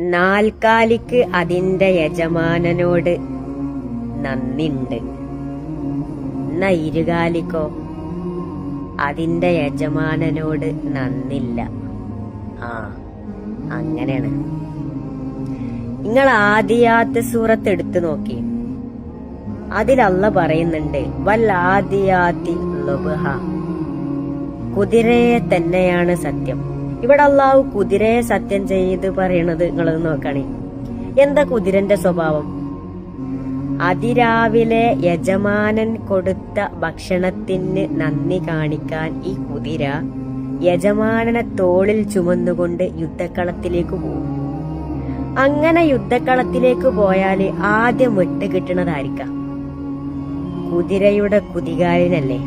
നാൽക്കാലിക്ക് അതിന്റെ യജമാനനോട് നന്ദിണ്ട്. എന്നാ ഇരുകാലിക്കോ? അതിന്റെ യജമാനനോട് നന്ദില്ല. ആ അങ്ങനെയാണ്. നിങ്ങൾ ആദിയാത്ത സൂറത്ത് എടുത്തു നോക്കി. അതിലല്ല പറയുന്നുണ്ട് വല്ലാദിയാത്തി ലുബ്ഹ. കുതിരയെ തന്നെയാണ് സത്യം. ഇവിടെ അള്ളാഹു കുതിരയെ സത്യം ചെയ്ത് പറയണത് നിങ്ങൾ നോക്കണേ. എന്താ കുതിരന്റെ സ്വഭാവം? അതിരാവിലെ യജമാനൻ കൊടുത്ത ഭക്ഷണത്തിന് നന്ദി കാണിക്കാൻ ഈ കുതിര യജമാനനെ തോളിൽ ചുമന്നുകൊണ്ട് യുദ്ധക്കളത്തിലേക്ക് പോകും. അങ്ങനെ യുദ്ധക്കളത്തിലേക്ക് പോയാൽ ആദ്യം വെട്ട് കിട്ടണതായിരിക്കാം. കുതിരയുടെ കുതികാലിനല്ലേ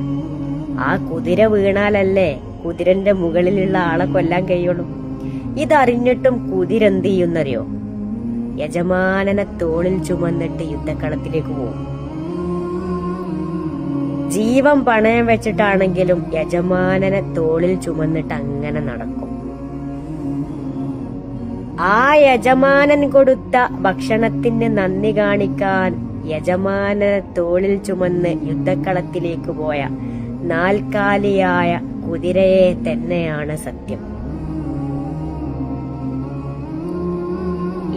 ആ കുതിര വീണാലല്ലേ കുതിരന്റെ മുകളിലുള്ള ആളെ കൊല്ലാൻ കഴിയുള്ളൂ. ഇതറിഞ്ഞിട്ടും കുതിര എന്ത് ചെയ്യുന്നറിയോ യജമാനനെ തോളിൽ ചുമന്നിട്ട് യുദ്ധക്കളത്തിലേക്ക് പോകും ജീവൻ പണയം വെച്ചിട്ടാണെങ്കിലും യജമാനനെ തോളിൽ ചുമന്നിട്ട് അങ്ങനെ നടക്കും. ആ യജമാനൻ കൊടുത്ത ഭക്ഷണത്തിന് നന്ദി കാണിക്കാൻ യജമാനനെ തോളിൽ ചുമന്ന് യുദ്ധക്കളത്തിലേക്ക് പോയ നാൽക്കാലിയായ കുതിരയെ തന്നെയാണ് സത്യം.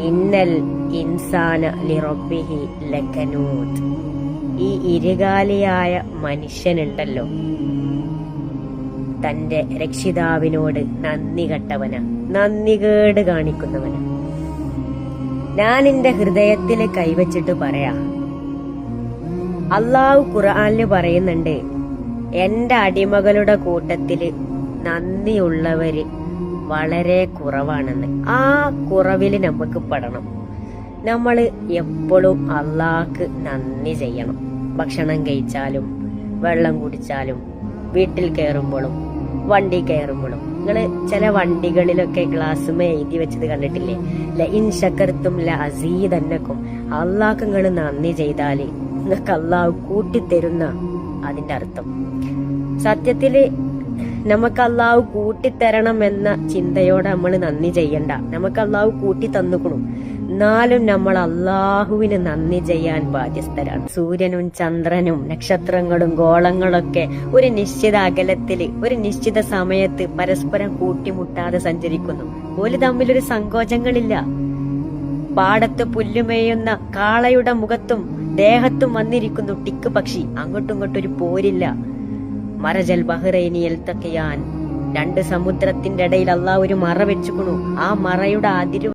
ഇന്നൽ ഇൻസാന ലിറബിഹി ലക്കനൂത്. ഈ ഇരുകാലിയായ മനുഷ്യനുണ്ടല്ലോ. തന്റെ രക്ഷിതാവിനോട് നന്ദി കെട്ടവന. നന്ദികേട് കാണിക്കുന്നവന. ഞാൻ എന്റെ ഹൃദയത്തിൽ കൈവച്ചിട്ട് പറയാ. അള്ളാഹു ഖുർആനിൽ പറയുന്നുണ്ട് എന്റെ അടിമകളുടെ കൂട്ടത്തിൽ നന്ദിയുള്ളവര് വളരെ കുറവാണെന്ന്. ആ കുറവിൽ നമുക്ക് പെടണം. നമ്മൾ എപ്പോഴും അള്ളാഹ്ക്ക് നന്ദി ചെയ്യണം. ഭക്ഷണം കഴിച്ചാലും വെള്ളം കുടിച്ചാലും വീട്ടിൽ കയറുമ്പോഴും വണ്ടി കയറുമ്പോഴും നിങ്ങൾ ചില വണ്ടികളിലൊക്കെ ഗ്ലാസ്സുമേ എഴുതി വെച്ചത് കണ്ടിട്ടില്ലേ? ഇൻ ശക്കർത്തും ല അള്ളാഹ്ക്ക് നിങ്ങൾ നന്ദി ചെയ്താൽ നിങ്ങൾക്ക് അള്ളാഹ് കൂട്ടിത്തരുന്ന അതിന്റെ അർത്ഥം. സത്യത്തിൽ നമുക്ക് അള്ളാഹു കൂട്ടിത്തരണം എന്ന ചിന്തയോടെ നമ്മൾ നന്ദി ചെയ്യണ്ട. നമുക്ക് അള്ളാഹു കൂട്ടി തന്നുക്കണു. എന്നാലും നമ്മൾ അള്ളാഹുവിന് നന്ദി ചെയ്യാൻ ബാധ്യസ്ഥരാണ്. സൂര്യനും ചന്ദ്രനും നക്ഷത്രങ്ങളും ഗോളങ്ങളൊക്കെ ഒരു നിശ്ചിത അകലത്തിൽ ഒരു നിശ്ചിത സമയത്ത് പരസ്പരം കൂട്ടിമുട്ടാതെ സഞ്ചരിക്കുന്നു. ഒരു തമ്മിലൊരു സങ്കോചങ്ങളില്ല. പാടത്ത് പുല്ലുമേയുന്ന കാളയുടെ മുഖത്തും ദേഹത്തും വന്നിരിക്കുന്നു ടിക്ക് പക്ഷി. അങ്ങോട്ടും ഇങ്ങോട്ടും ഒരു പോരില്ല. മരജൽ ബഹ്റൈനിയൽ തക്കയാൻ രണ്ട് സമുദ്രത്തിന്റെ ഇടയിൽ അള്ളാഹ് ഒരു മറ വെച്ചുക്കണു. ആ മറയുടെ അതിരു